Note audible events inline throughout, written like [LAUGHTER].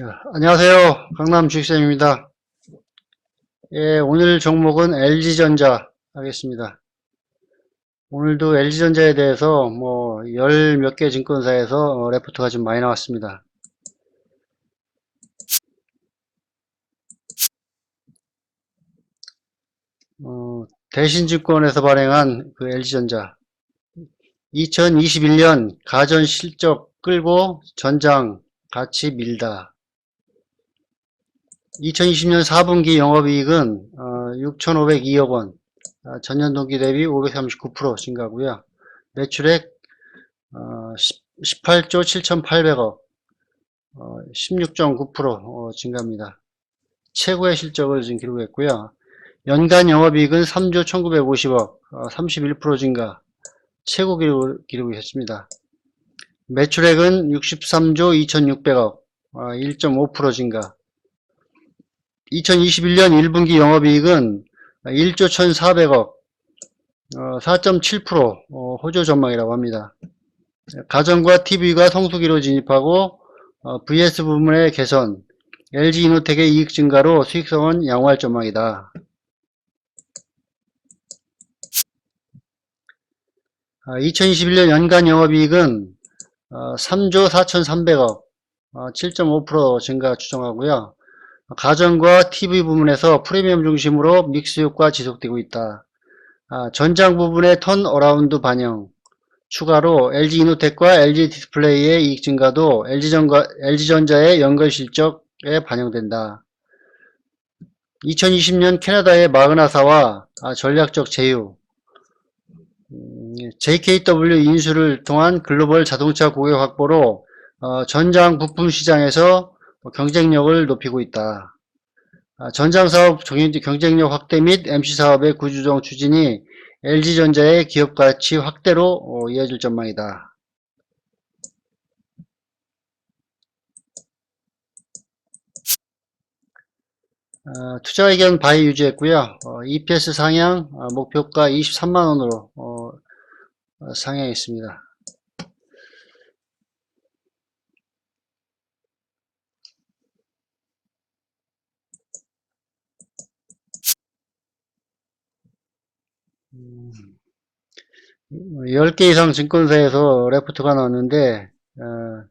예, 안녕하세요. 강남 주식쌤입니다. 예, 오늘 종목은 LG전자 하겠습니다. 오늘도 LG전자에 대해서 뭐 열 몇 개 증권사에서 어, 레포트가 좀 많이 나왔습니다. 어, 대신증권에서 발행한 그 LG전자 2021년 가전 실적 끌고 전장 같이 밀다. 2020년 4분기 영업이익은 6,502억 원, 아, 전년 동기 대비 539% 증가고요. 매출액 18조 7,800억, 16.9% 증가입니다. 최고의 실적을 지금 기록했고요. 연간 영업이익은 3조 1,950억, 31% 증가, 최고 기록을 기록했습니다. 매출액은 63조 2,600억, 1.5% 증가. 2021년 1분기 영업이익은 1조 1,400억, 4.7% 호조 전망이라고 합니다. 가전과 TV가 성수기로 진입하고 VS 부문의 개선, LG 이노텍의 이익 증가로 수익성은 양호할 전망이다. 2021년 연간 영업이익은 3조 4,300억, 7.5% 증가 추정하고요. 가전과 TV 부문에서 프리미엄 중심으로 믹스 효과 지속되고 있다. 전장 부분의 턴 어라운드 반영, 추가로 LG 이노텍과 LG 디스플레이의 이익 증가도 LG전과, LG전자의 연결 실적에 반영된다. 2020년 캐나다의 마그나사와 전략적 제휴, JKW 인수를 통한 글로벌 자동차 고객 확보로 전장 부품 시장에서 경쟁력을 높이고 있다. 전장사업 경쟁력 확대 및 MC사업의 구조정 추진이 LG전자의 기업가치 확대로 이어질 전망이다. 투자 의견 바이 유지했고요. EPS 상향 목표가 23만 원으로 상향했습니다. 음, 10개 이상 증권사에서 레포트가 나왔는데 어,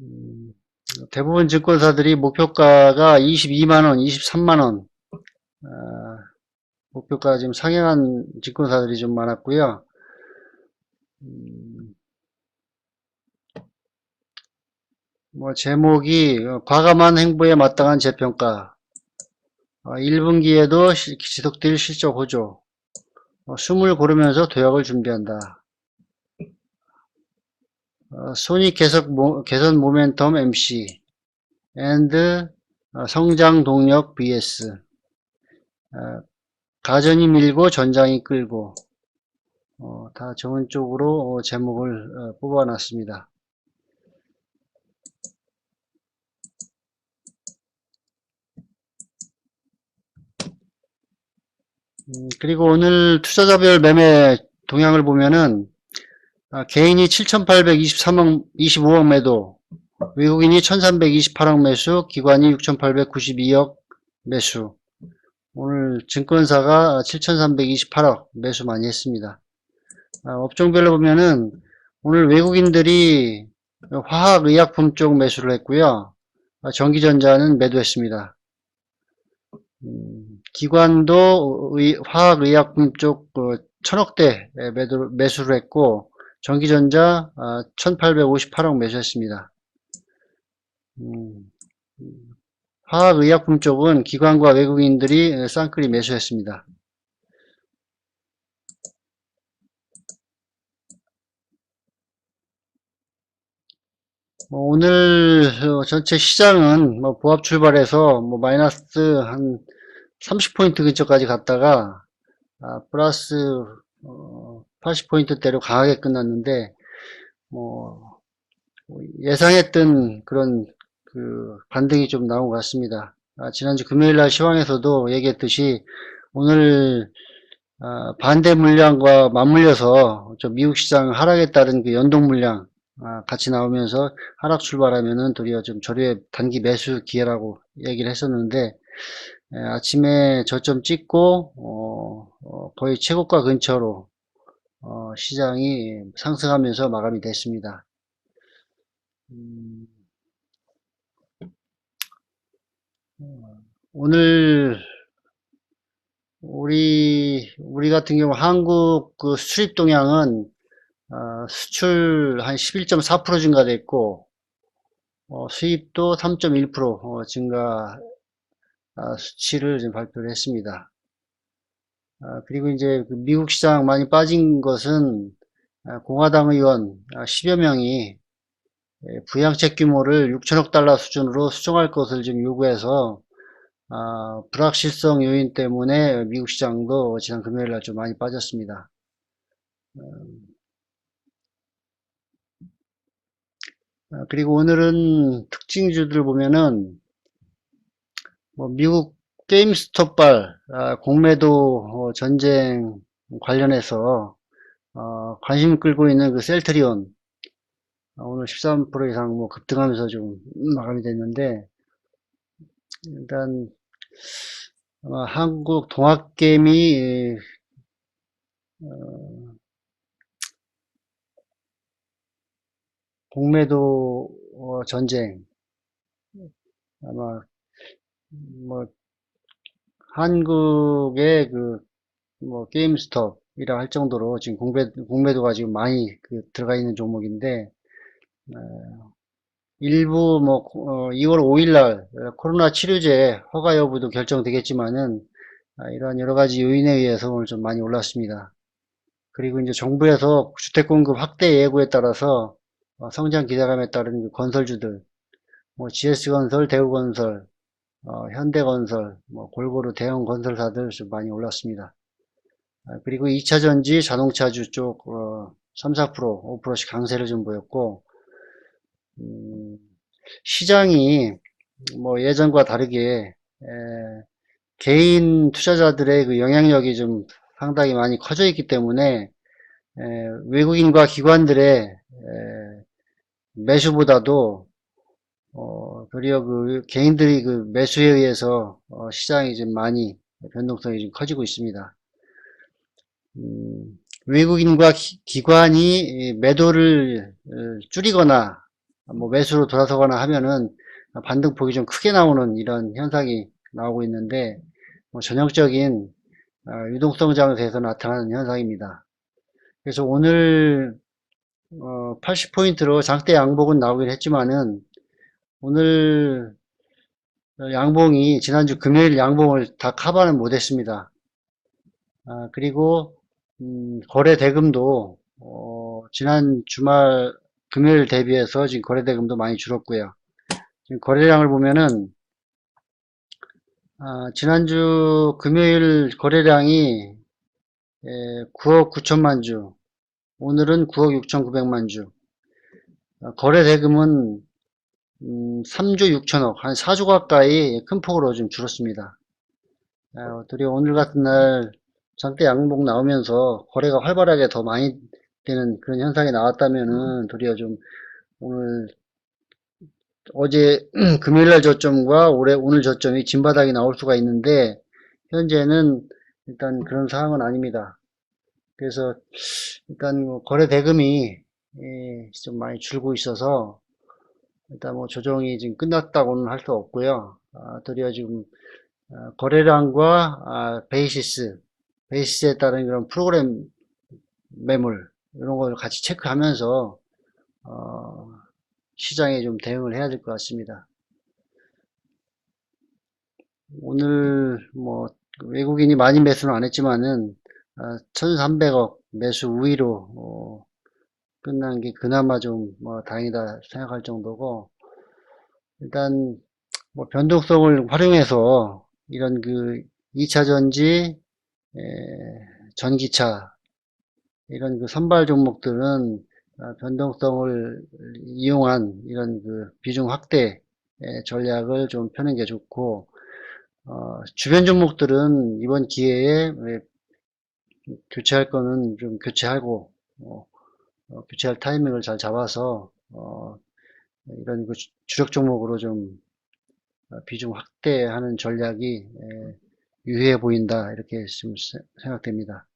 음, 대부분 증권사들이 목표가가 22만원, 23만원 어, 목표가 지금 상향한 증권사들이 좀 많았고요. 음, 뭐 제목이 과감한 행보에 마땅한 재평가 1분기에도 지속될 실적 호조 숨을 고르면서 도약을 준비한다. 손익 개선 모멘텀 MC and 성장 동력 BS 가전이 밀고 전장이 끌고 어, 다 좋은 쪽으로 제목을 어, 뽑아놨습니다. 음, 그리고 오늘 투자자별 매매 동향을 보면은 아, 개인이 7,823억 25억 매도, 외국인이 1,328억 매수, 기관이 6,892억 매수. 오늘 증권사가 7,328억 매수 많이 했습니다. 아, 업종별로 보면은 오늘 외국인들이 화학의약품 쪽 매수를 했고요. 아, 전기전자는 매도했습니다. 음, 기관도 화학의약품 쪽그 천억대 매수를 했고 전기전자 1858억 매수했습니다. 음, 화학의약품 쪽은 기관과 외국인들이 쌍끌이 매수했습니다. 뭐 오늘 전체 시장은 뭐 보합 출발해서 뭐 마이너스 한 30포인트 근처까지 갔다가 아, 플러스 어, 80포인트대로 강하게 끝났는데 뭐 예상했던 그런 그 반등이 좀 나온 것 같습니다. 아, 지난주 금요일날 시황에서도 얘기했듯이 오늘 아, 반대 물량과 맞물려서 좀 미국 시장 하락에 따른 그 연동 물량 아, 같이 나오면서 하락 출발하면은 도리어 좀 저렴 단기 매수 기회라고 얘기를 했었는데 에, 아침에 저점 찍고 어, 어, 거의 최고가 근처로 어, 시장이 상승하면서 마감이 됐습니다. 음, 오늘 우리 우리 같은 경우 한국 그 수입 동향은 어, 수출 한 11.4% 증가됐고 어, 수입도 3.1% 어, 증가 아, 수치를 지금 발표를 했습니다. 아, 그리고 이제 그 미국 시장 많이 빠진 것은 아, 공화당 의원 10여 명이 예, 부양책 규모를 6천억 달러 수준으로 수정할 것을 지금 요구해서 아, 불확실성 요인 때문에 미국 시장도 지난 금요일 날 좀 많이 빠졌습니다. 아, 그리고 오늘은 특징주들 보면은 뭐 미국 게임스톱발 아, 공매도 어, 전쟁 관련해서 어, 관심 끌고 있는 그 셀트리온 아, 오늘 13% 이상 뭐 급등하면서 좀 마감이 됐는데 일단 아마 한국 동학개미 어, 공매도 어, 전쟁 아마 뭐 한국의 그뭐 게임스톱이라 할 정도로 지금 공매, 공매도가 지금 많이 그 들어가 있는 종목인데 어, 일부 뭐 어, 2월 5일 날 코로나 치료제 허가 여부도 결정되겠지만은 아, 이러한 여러 가지 요인에 의해서 오늘 좀 많이 올랐습니다. 그리고 이제 정부에서 주택 공급 확대 예고에 따라서 어, 성장 기대감에 따른 그 건설주들, 뭐 GS건설, 대우건설, 어, 현대건설, 뭐 골고루 대형 건설사들 좀 많이 올랐습니다. 아, 그리고 2차전지 자동차주 쪽 어, 3, 4%, 5%씩 강세를 좀 보였고 음, 시장이 뭐 예전과 다르게 에, 개인 투자자들의 그 영향력이 좀 상당히 많이 커져 있기 때문에 에, 외국인과 기관들의 에, 매수보다도 어, 도리어 그 개인들이 그 매수에 의해서 어, 시장이 좀 많이 변동성이 좀 커지고 있습니다. 음, 외국인과 기, 관이 매도를 어, 줄이거나 뭐 매수로 돌아서거나 하면은 반등폭이 좀 크게 나오는 이런 현상이 나오고 있는데 뭐 전형적인 어, 유동성 장세에서 나타나는 현상입니다. 그래서 오늘 80포인트로 어, 장대 양복은 나오긴 했지만은 오늘 양봉이 지난주 금요일 양봉을 다 커버는 못했습니다. 아, 그리고 음, 거래 대금도 어, 지난 주말 금요일 대비해서 지금 거래 대금도 많이 줄었고요. 지금 거래량을 보면은 아, 지난주 금요일 거래량이 9억 9천만 주, 오늘은 9억 6천 9백만 주. 아, 거래 대금은 음, 3조 6천억, 한 4조 가까이 큰 폭으로 좀 줄었습니다. 어, 도리어 오늘 같은 날 장대 양봉 나오면서 거래가 활발하게 더 많이 되는 그런 현상이 나왔다면은 도리어 좀 오늘 어제 [CLEARS THROAT] 금요일날 저점과 올해 오늘 저점이 진바닥이 나올 수가 있는데 현재는 일단 그런 상황은 아닙니다. 그래서 일단 뭐 거래 대금이 예, 좀 많이 줄고 있어서 일단 뭐 조정이 지금 끝났다고는 할 수 없고요. 아, 도리어 지금 아, 거래량과 아, 베이시스, 베이시스에 따른 그런 프로그램 매물 이런 걸 같이 체크하면서 어, 시장에 좀 대응을 해야 될 것 같습니다. 오늘 뭐 외국인이 많이 매수는 안 했지만은 1300억 매수 우위로 어, 끝난 게 그나마 좀 뭐 다행이다 생각할 정도고 일단 뭐 변동성을 활용해서 이런 그 2차 전지 전기차 이런 그 선발 종목들은 어, 변동성을 이용한 이런 그 비중 확대 전략을 좀 펴는 게 좋고 어, 주변 종목들은 이번 기회에 교체할 거는 좀 교체하고 어, 어, 교체할 타이밍을 잘 잡아서 어, 이런 그 주- 주력 종목으로 좀 어, 비중 확대하는 전략이 에, 유효해 보인다 이렇게 좀 세- 생각됩니다.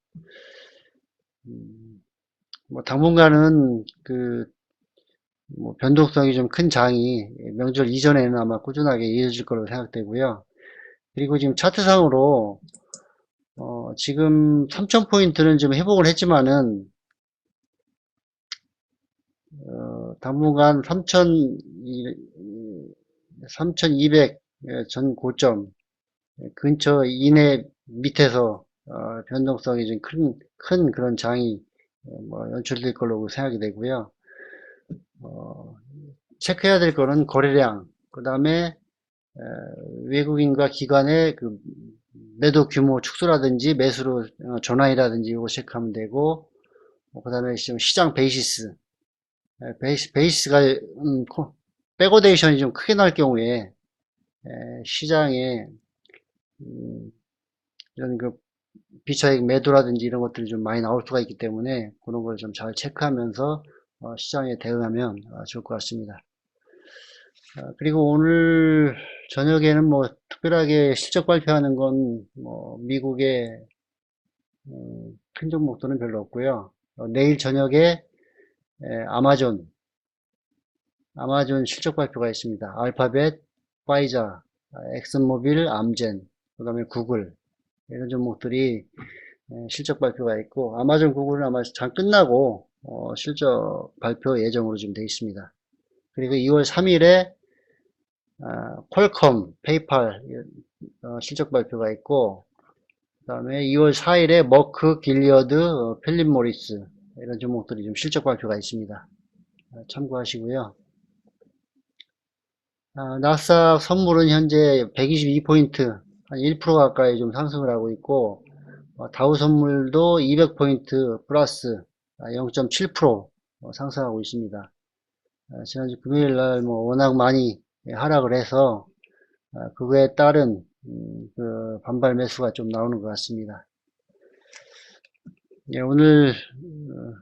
음, 뭐 당분간은 그 뭐 변동성이 좀 큰 장이 명절 이전에는 아마 꾸준하게 이어질 거로 생각되고요. 그리고 지금 차트상으로 어, 지금 3,000포인트는 좀 회복을 했지만은 어, 당분간 3,000, 3,200 전 고점 근처 이내 밑에서 어, 변동성이 좀 큰, 큰 그런 장이 어, 뭐 연출될 걸로 생각이 되고요. 어, 체크해야 될 거는 거래량, 그 다음에 외국인과 기관의 그 매도 규모 축소라든지 매수로 어, 전환이라든지 이거 체크하면 되고 그 다음에 시장 베이시스 에, 베이시, 베이시스가 음, 코- 백오데이션이 좀 크게 날 경우에 에, 시장에 음, 이런 그 비차익 매도라든지 이런 것들이 좀 많이 나올 수가 있기 때문에 그런 걸 좀 잘 체크하면서 어, 시장에 대응하면 어, 좋을 것 같습니다. 어, 그리고 오늘 저녁에는 뭐 특별하게 실적 발표하는 건 뭐 미국의 음, 큰 종목들은 별로 없고요. 어, 내일 저녁에 에, 아마존 아마존 실적 발표가 있습니다. 알파벳, 파이자, 엑슨모빌, 암젠, 그 다음에 구글 이런 종목들이 에, 실적 발표가 있고 아마존, 구글은 아마 장 끝나고 어, 실적 발표 예정으로 지금 되어 있습니다. 그리고 2월 3일에 퀄컴, 페이팔 어, 실적 발표가 있고 그 다음에 2월 4일에 머크, 길리어드, 어, 필립 모리스 이런 종목들이 좀 실적 발표가 있습니다. 어, 참고하시고요. 아, 나스닥 선물은 현재 122포인트, 한 1% 가까이 좀 상승을 하고 있고, 어, 다우 선물도 200포인트 플러스 0.7% 어, 상승하고 있습니다. 아, 지난주 금요일 날 뭐 워낙 많이 하락을 해서 아, 그거에 따른 음, 그 반발 매수가 좀 나오는 것 같습니다. 예, 오늘 어,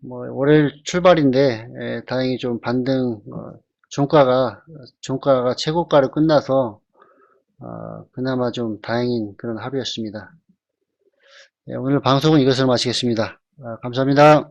뭐 월요일 출발인데 예, 다행히 좀 반등 어, 종가가 종가가 최고가로 끝나서 어, 그나마 좀 다행인 그런 하루였습니다. 예, 오늘 방송은 이것을 마치겠습니다. 아, 감사합니다.